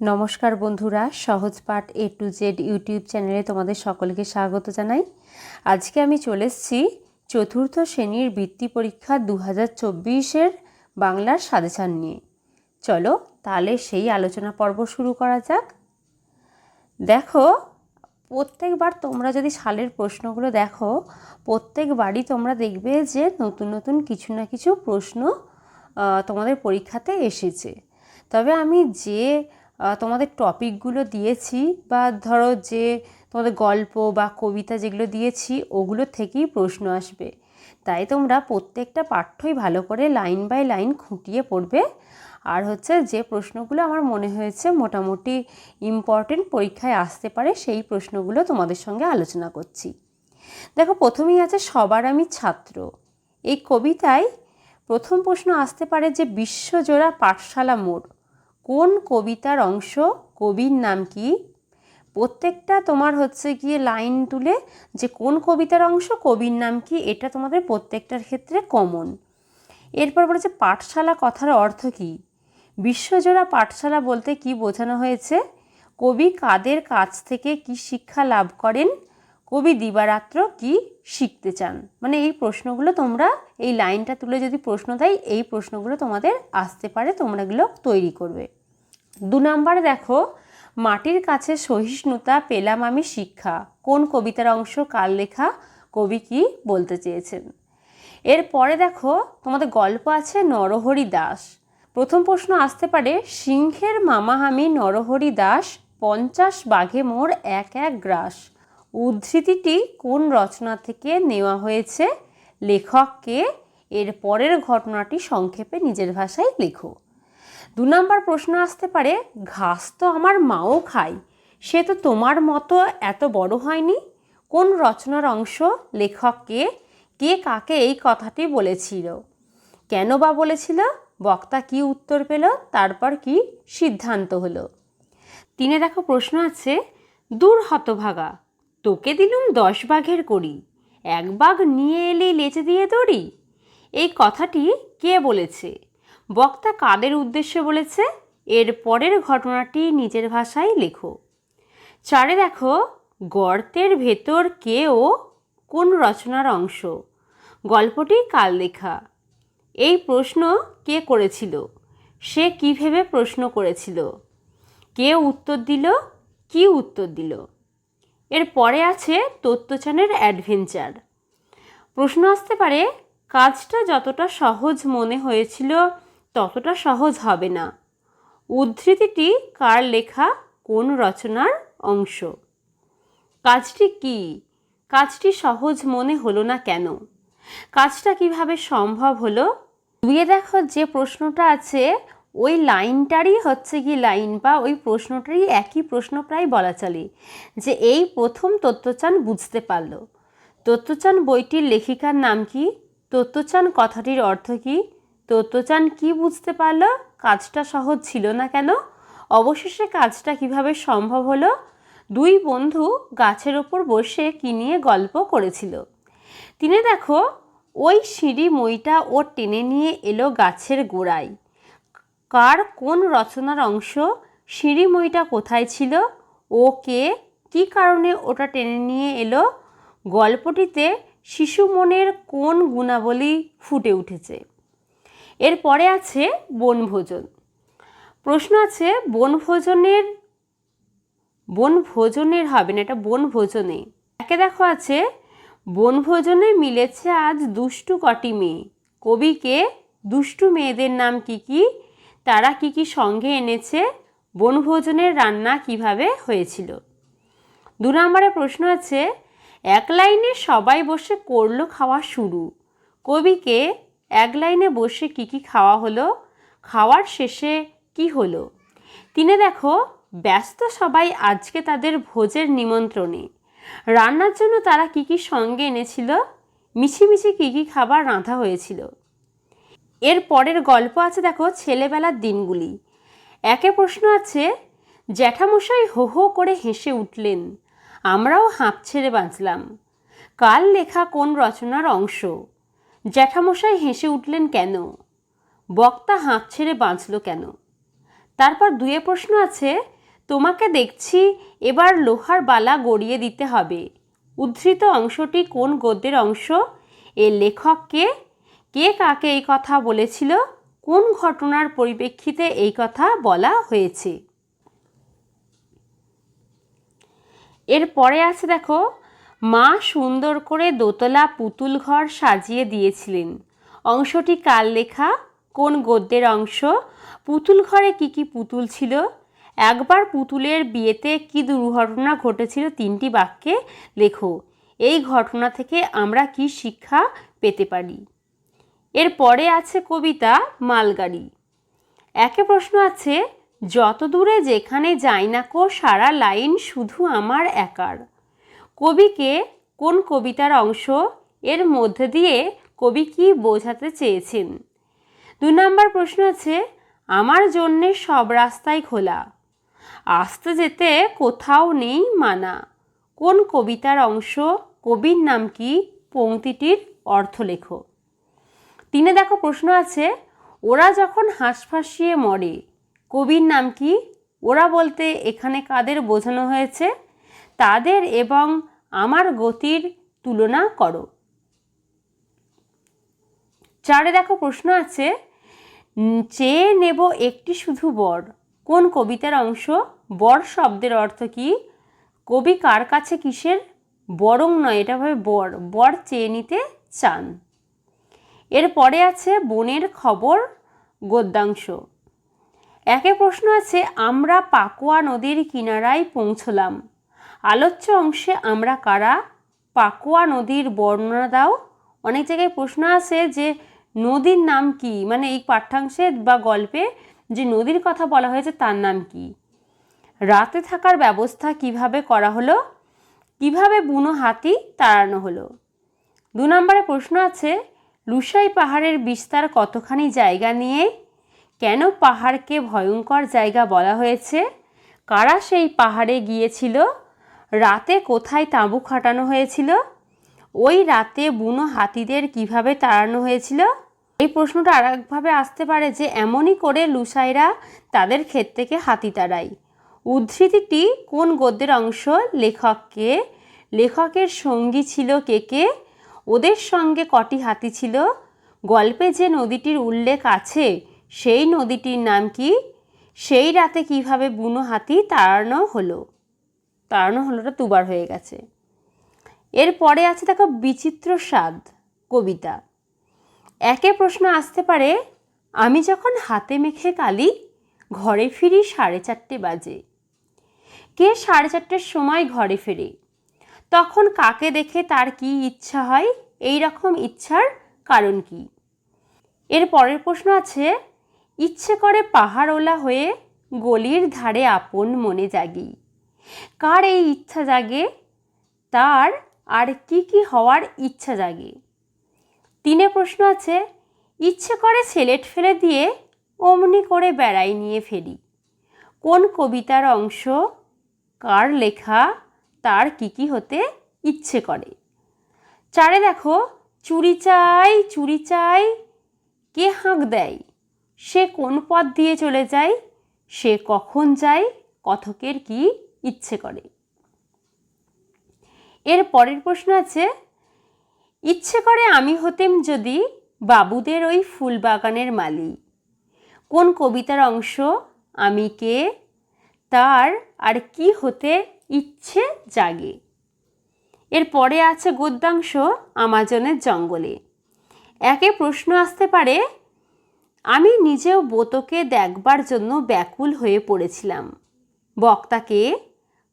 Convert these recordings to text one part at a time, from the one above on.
নমস্কার বন্ধুরা, সহজ পাঠ এ টু জেড ইউটিউব চ্যানেলে তোমাদের সকলকে স্বাগত জানাই। আজকে আমি চলে এসেছি চতুর্থ শ্রেণির বৃত্তি পরীক্ষা দু হাজার চব্বিশের বাংলার সাজেশান নিয়ে। চলো তাহলে সেই আলোচনা পর্ব শুরু করা যাক। দেখো, প্রত্যেকবার তোমরা যদি সালের প্রশ্নগুলো দেখো প্রত্যেকবারই তোমরা দেখবে যে নতুন নতুন কিছু না কিছু প্রশ্ন তোমাদের পরীক্ষাতে এসেছে। তবে আমি যে তোমাদের টপিকগুলো দিয়েছি বা ধরো যে তোমাদের গল্প বা কবিতা যেগুলো দিয়েছি, ওগুলো থেকেই প্রশ্ন আসবে। তাই তোমরা প্রত্যেকটা পাঠ্যই ভালো করে লাইন বাই লাইন খুঁটিয়ে পড়বে। আর হচ্ছে যে প্রশ্নগুলো আমার মনে হয়েছে মোটামুটি ইম্পর্টেন্ট পরীক্ষায় আসতে পারে, সেই প্রশ্নগুলো তোমাদের সঙ্গে আলোচনা করছি। দেখো, প্রথমেই আছে, সবার আমি ছাত্র। এই কবিতায় প্রথম প্রশ্ন আসতে পারে যে, বিশ্বজোড়া পাঠশালা মোড়। কোন কবিতার অংশ কবির নাম কি? প্রত্যেকটা তোমার হচ্ছে গিয়ে লাইন তুলে যে কোন কবিতার অংশ কবির নাম কি, এটা তোমাদের প্রত্যেকটার ক্ষেত্রে কমন এরপর বলেছে পাঠশালা কথার অর্থ কী? বিশ্বজোড়া পাঠশালা বলতে কি বোঝানো হয়েছে? কবি কাদের কাছ থেকে কি শিক্ষা লাভ করেন? কবি দিবারাত্র কি শিখতে চান? মানে এই প্রশ্নগুলো তোমরা, এই লাইনটা তুলে যদি প্রশ্ন দেয়, এই প্রশ্নগুলো তোমাদের আসতে পারে, তোমরা এগুলো তৈরি করবে। দু নম্বরে দেখো, মাটির কাছে সহিষ্ণুতা পেলাম আমি শিক্ষা। কোন কবিতার অংশ, কার লেখা, কবি কি বলতে চেয়েছেন? এরপরে দেখো, তোমাদের গল্প আছে নরহরি দাস। প্রথম প্রশ্ন আসতে পারে, সিংহের মামা আমি নরহরি দাস, পঞ্চাশ বাঘে মোর এক এক গ্রাস। উদ্ধৃতিটি কোন রচনা থেকে নেওয়া হয়েছে? লেখককে এর পরের ঘটনাটি সংক্ষেপে নিজের ভাষায় লেখো। দু নম্বর প্রশ্ন আসতে পারে, ঘাস তো আমার মাও খায়, সে তো তোমার মতো এত বড় হয়নি? কোন রচনার অংশ লেখককে কে কাকে এই কথাটি বলেছিল? কেন বা বলেছিল? বক্তা কি উত্তর পেল? তারপর কি সিদ্ধান্ত হলো? তিনে দেখো প্রশ্ন আছে, দূর হতভাগা তোকে দিলুম দশ বাঘের করি এক বাঘ নিয়ে এলেই লেচে দিয়ে দড়ি এই কথাটি কে বলেছে? বক্তা কাদের উদ্দেশ্যে বলেছে? এর পরের ঘটনাটি নিজের ভাষায় লেখো। চারে দেখো, গর্তের ভেতর কে ও কোন রচনার অংশ? গল্পটি কাল লেখা। এই প্রশ্ন কে করেছিল? সে কী ভেবে প্রশ্ন করেছিল? কে উত্তর দিল? কি উত্তর দিল? এর পরে আছে তত্ত্বচানের অ্যাডভেঞ্চার। প্রশ্ন আসতে পারে, কাজটা যতটা সহজ মনে হয়েছিল, ততটা সহজ হবে না। উদ্ধৃতিটি কার লেখা, কোন রচনার অংশ? কাজটি কি? কাজটি সহজ মনে হলো না কেন? কাজটা কীভাবে সম্ভব হলো? দুয়ে দেখো যে প্রশ্নটা আছে ওই লাইনটারই হচ্ছে কি লাইন বা ওই প্রশ্নটারই একই প্রশ্ন প্রায় বলা চলে, যে এই প্রথম তত্ত্বচান বুঝতে পারল। তত্ত্বচান বইটির লেখিকার নাম কি? তত্ত্বচান কথাটির অর্থ কি? তত্ত্বচান কি বুঝতে পারল? কাজটা সহজ ছিল না কেন? অবশেষে কাজটা কীভাবে সম্ভব হলো? দুই বন্ধু গাছের ওপর বসে কি নিয়ে গল্প করেছিল। তিনি দেখো, ওই সিঁড়ি মইটা ও টেনে নিয়ে এলো গাছের গোড়ায়। কার কোন রচনার অংশ সিঁড়ি মইটা কোথায় ছিল? ও কে? কী কারণে ওটা টেনে নিয়ে এলো? গল্পটিতে শিশু মনের কোন গুণাবলী ফুটে উঠেছে? এরপরে আছে বনভোজন। প্রশ্ন আছে, বনভোজনের বনভোজনের হবে না, এটা বনভোজনে। একে দেখো আছে, বনভোজনে মিলেছে আজ দুষ্টু কটি মেয়ে। কবিকে, দুষ্টু মেয়েদের নাম কি কি? তারা কি কি সঙ্গে এনেছে? বনভোজনের রান্না কীভাবে হয়েছিল? দু নম্বরে প্রশ্ন আছে, এক লাইনে সবাই বসে করল খাওয়া শুরু। কবিকে এক লাইনে বসে কি কি খাওয়া হলো? খাওয়ার শেষে কি হলো? তিনে দেখো, ব্যস্ত সবাই আজকে তাদের ভোজের নিমন্ত্রণে। রান্নার জন্য তারা কি কি সঙ্গে এনেছিল? মিছিমিছি কি কি খাবার রাঁধা হয়েছিল? এর পরের গল্প আছে দেখো, ছেলেবেলার দিনগুলি। একে প্রশ্ন আছে, জ্যাঠামশাই হো হো করে হেসে উঠলেন, আমরাও হাঁপ ছেড়ে বাঁচলাম। কাল লেখা কোন রচনার অংশ? জ্যাঠামশাই হেসে উঠলেন কেন? বক্তা হাঁপ ছেড়ে বাঁচল কেন? তারপর দুয়ে প্রশ্ন আছে, তোমাকে দেখছি এবার লোহার বালা গড়িয়ে দিতে হবে। উদ্ধৃত অংশটি কোন গদ্যের অংশ? এর লেখককে কে কাকে এই কথা বলেছিল? কোন ঘটনার পরিপ্রেক্ষিতে এই কথা বলা হয়েছে? এরপরে আছে দেখো, মা সুন্দর করে দোতলা পুতুল ঘর সাজিয়ে দিয়েছিলেন। অংশটি কার লেখা, কোন গদ্যের অংশ? পুতুল ঘরে কি কি পুতুল ছিল? একবার পুতুলের বিয়েতে কি দুর্ঘটনা ঘটেছিল তিনটি বাক্যে লেখো, এই ঘটনা থেকে আমরা কি শিক্ষা পেতে পারি? এরপরে আছে কবিতা মালগাড়ি। একে প্রশ্ন আছে, যত দূরে যেখানে যাই না কো, সারা লাইন শুধু আমার একার। কবিকে কোন কবিতার অংশ? এর মধ্যে দিয়ে কবি কি বোঝাতে চেয়েছেন? দু নম্বর প্রশ্ন আছে, আমার জন্যে সব রাস্তাই খোলা। আসতে যেতে কোথাও নেই মানা। কোন কবিতার অংশ? কবির নাম কি? পংক্তিটির অর্থ লেখো তিনে দেখো প্রশ্ন আছে, ওরা যখন হাঁসফাঁসিয়ে মরে, কবির নাম কি? ওরা বলতে এখানে কাদের বোঝানো হয়েছে? তাদের এবং আমার গতির তুলনা করো। চারে দেখো প্রশ্ন আছে, চেয়ে নেব একটি শুধু বর। কোন কবিতার অংশ? বর শব্দের অর্থ কি? কবি কার কাছে কিসের? বরং নয়, এটা ভাবে বর। বর চেয়ে নিতে চান। এরপরে আছে বনের খবর, গদ্যাংশ। একে প্রশ্ন আছে, আমরা পাকুয়া নদীর কিনারায় পৌঁছলাম। আলোচ্য অংশে আমরা কারা? পাকুয়া নদীর বর্ণনা দাও। অনেক জায়গায় প্রশ্ন আছে যে, নদীর নাম কি? মানে এই পাঠ্যাংশে বা গল্পে যে নদীর কথা বলা হয়েছে, তার নাম কি? রাতে থাকার ব্যবস্থা কীভাবে করা হলো? কীভাবে বুনো হাতি তাড়ানো হলো? দু নম্বরে প্রশ্ন আছে লুসাই পাহাড়ের বিস্তার কতখানি জায়গা নিয়ে? কেন পাহাড়কে ভয়ঙ্কর জায়গা বলা হয়েছে? কারা সেই পাহাড়ে গিয়েছিল? রাতে কোথায় তাঁবু খাটানো হয়েছিল? ওই রাতে বুনো হাতিদের কীভাবে তাড়ানো হয়েছিল? এই প্রশ্নটা আরাকভাবে আসতে পারে যে এমনই করে লুসাইরা তাদের ক্ষেত থেকে হাতি তাড়ায়। উদ্ধৃতিটি কোন গদ্যের অংশ? লেখককে। লেখকের সঙ্গী ছিল কে কে? ওদের সঙ্গে কটি হাতি ছিল? গল্পে যে নদীটির উল্লেখ আছে, সেই নদীটির নাম কি? সেই রাতে কীভাবে বুনো হাতি তাড়ানো হলো? তাড়ানো হলোটা দুবার হয়ে গেছে। এরপরে আছে দেখো বিচিত্র স্বাদ, কবিতা। একে প্রশ্ন আসতে পারে, আমি যখন হাতে মেখে কালি, ঘরে ফিরি সাড়ে চারটে বাজে। কে সাড়ে চারটের সময় ঘরে ফেরে? তখন কাকে দেখে তার কি ইচ্ছা হয়? এই রকম ইচ্ছার কারণ কি? এর পরের প্রশ্ন আছে, ইচ্ছে করে পাহাড়ওলা হয়ে গলির ধারে আপন মনে জাগি। কার এই ইচ্ছা জাগে? তার আর কি কি হওয়ার ইচ্ছা জাগে? তিনে প্রশ্ন আছে, ইচ্ছে করে সেলেট ফেলে দিয়ে অমনি করে বেড়াই নিয়ে ফেরি। কোন কবিতার অংশ? কার লেখা? তার কি কি হতে ইচ্ছে করে। চারে দেখো, চুরি চাই চুরি চাই, কে হাঁক দেয়? সে কোন পথ দিয়ে চলে যায়? সে কখন যায়? কথকের কি ইচ্ছে করে? এর পরের প্রশ্ন আছে, ইচ্ছে করে আমি হতেম যদি বাবুদের ওই ফুল বাগানের মালি। কোন কবিতার অংশ আমি কে, তার আর কি হতে ইচ্ছে জাগে। এর পরে আছে গদ্যাংশ আমাজনের জঙ্গলে। একে প্রশ্ন আসতে পারে, আমি নিজেও বোতকে দেখবার জন্য ব্যাকুল হয়ে পড়েছিলাম। বক্তাকে,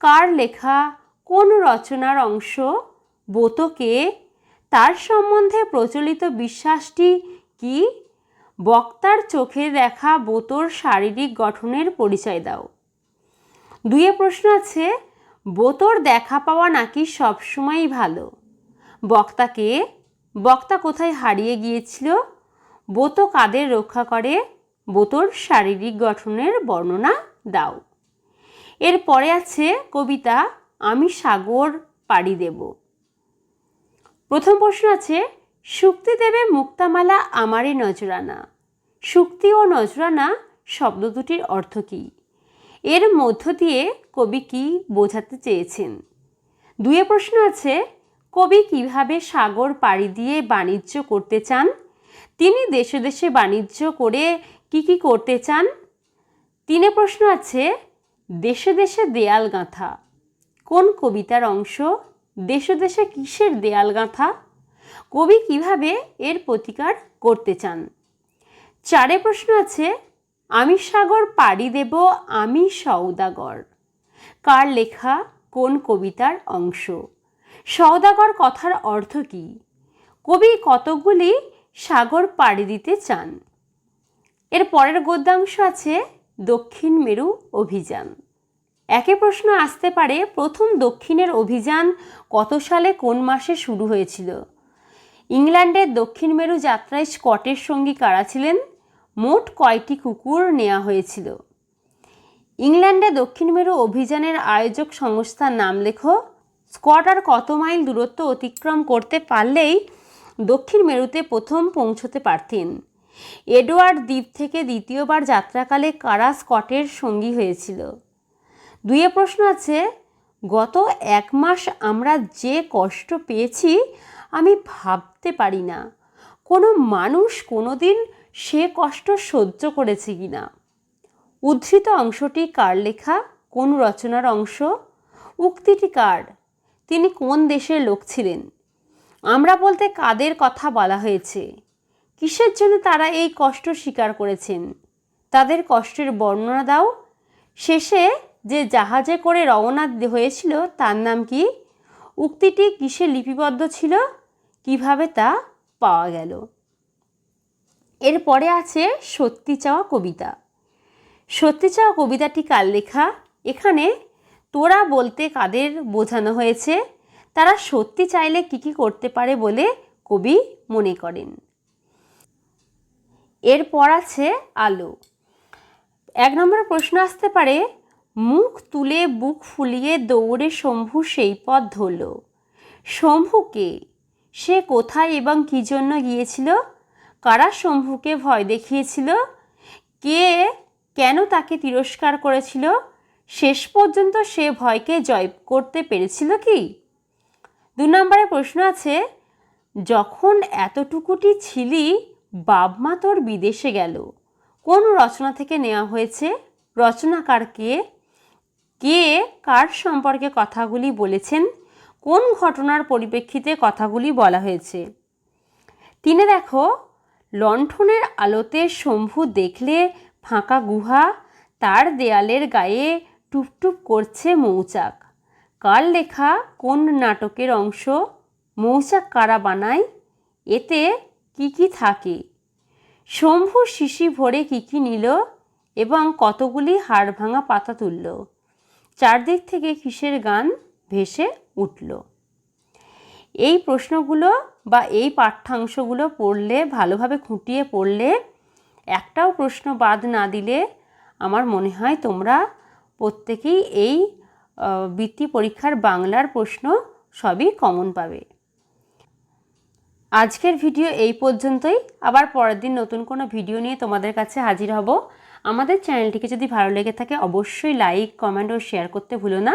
কার লেখা, কোন রচনার অংশ, বোতকে, তার সম্বন্ধে প্রচলিত বিশ্বাসটি কি? বক্তার চোখে দেখা বোতর শারীরিক গঠনের পরিচয় দাও। দুয়ে প্রশ্ন আছে বোতর দেখা পাওয়া নাকি সবসময়ই ভালো? বক্তাকে, বক্তা কোথায় হারিয়ে গিয়েছিল? বোতো কাদের রক্ষা করে? বোতর শারীরিক গঠনের বর্ণনা দাও। এর পরে আছে কবিতা, আমি সাগর পাড়ি দেব। প্রথম প্রশ্ন আছে শুক্তি দেবে মুক্তামালা আমারই নজরানা? শুক্তি ও নজরানা শব্দ দুটির অর্থ কী? এর মধ্য দিয়ে কবি কি বোঝাতে চেয়েছেন? দুয়ে প্রশ্ন আছে, কবি কীভাবে সাগর পাড়ি দিয়ে বাণিজ্য করতে চান? তিনি দেশে দেশে বাণিজ্য করে কি কি করতে চান? তিনে প্রশ্ন আছে, দেশে দেশে দেয়াল গাঁথা, কোন কবিতার অংশ? দেশে দেশে কিসের দেয়াল গাঁথা? কবি কীভাবে এর প্রতিকার করতে চান? চারে প্রশ্ন আছে আমি সাগর পাড়ি দেব, আমি সৌদাগর কার লেখা, কোন কবিতার অংশ? সৌদাগর কথার অর্থ কী? কবি কতগুলি সাগর পাড়ি দিতে চান? এর পরের গদ্যাংশ আছে, দক্ষিণ মেরু অভিযান। একে প্রশ্ন আসতে পারে, প্রথম দক্ষিণের অভিযান কত সালে কোন মাসে শুরু হয়েছিল? ইংল্যান্ডের দক্ষিণ মেরু যাত্রায় স্কটের সঙ্গী কারা ছিলেন? মোট কয়টি কুকুর নেওয়া হয়েছিল? ইংল্যান্ডে দক্ষিণ মেরু অভিযানের আয়োজক সংস্থার নাম লেখো। স্কট আর কত মাইল দূরত্ব অতিক্রম করতে পারলেই দক্ষিণ মেরুতে প্রথম পৌঁছতে পারতেন। এডওয়ার্ড দ্বীপ থেকে দ্বিতীয়বার যাত্রাকালে কারা স্কটের সঙ্গী হয়েছিল? দুয়ে প্রশ্ন আছে, গত এক মাস আমরা যে কষ্ট পেয়েছি আমি ভাবতে পারি না। কোনো মানুষ কোনো দিন সে কষ্ট সহ্য করেছে কি না উদ্ধৃত অংশটি কার লেখা? কোন রচনার অংশ? উক্তিটি কার? তিনি কোন দেশের লোক ছিলেন? আমরা বলতে কাদের কথা বলা হয়েছে? কিসের জন্য তারা এই কষ্ট স্বীকার করেছেন? তাদের কষ্টের বর্ণনা দাও। শেষে যে জাহাজে করে রওনা হয়েছিল, তার নাম কি? উক্তিটি কিসে লিপিবদ্ধ ছিল? কীভাবে তা পাওয়া গেল? এরপরে আছে সত্যি চাওয়া কবিতা। সত্যি চাওয়া কবিতাটি কার লেখা? এখানে তোরা বলতে কাদের বোঝানো হয়েছে? তারা সত্যি চাইলে কি কি করতে পারে বলে কবি মনে করেন। এরপর আছে আলো। এক নম্বর প্রশ্ন আসতে পারে, মুখ তুলে বুক ফুলিয়ে দৌড়ে শম্ভু সেই পথ ধরল। শম্ভুকে সে কোথায় এবং কী জন্য গিয়েছিল? কারা শম্ভুকে ভয় দেখিয়েছিল? কে কেন তাকে তিরস্কার করেছিল? শেষ পর্যন্ত সে ভয়কে জয় করতে পেরেছিল কি? দু নম্বরে প্রশ্ন আছে, যখন এতটুকুটি ছিলি বাবমা তোর বিদেশে গেল। কোন রচনা থেকে নেওয়া হয়েছে? রচনাকার কে? কে কার সম্পর্কে কথাগুলি বলেছেন? কোন ঘটনার পরিপ্রেক্ষিতে কথাগুলি বলা হয়েছে? তিনে দেখো লণ্ঠনের আলোতে শম্ভু দেখলে ফাঁকা গুহা, তার দেয়ালের গায়ে টুপটুপ করছে মৌচাক। কার লেখা, কোন নাটকের অংশ? মৌচাক কারা বানায়? এতে কি কি থাকে? শম্ভু শিশি ভরে কী কী নিল এবং কতগুলি হাড় ভাঙা পাতা তুলল? চারদিক থেকে কিসের গান ভেসে উঠল? এই প্রশ্নগুলো বা এই পাঠ্যাংশগুলো পড়লে, ভালোভাবে খুঁটিয়ে পড়লে, একটাও প্রশ্ন বাদ না দিলে আমার মনে হয় তোমরা প্রত্যেকেই এই বৃত্তি পরীক্ষার বাংলার প্রশ্ন সবই কমন পাবে। আজকের ভিডিও এই পর্যন্তই। আবার পরের দিন নতুন কোনো ভিডিও নিয়ে তোমাদের কাছে হাজির হব। আমাদের চ্যানেলটিকে যদি ভালো লেগে থাকে, অবশ্যই লাইক, কমেন্ট ও শেয়ার করতে ভুলো না।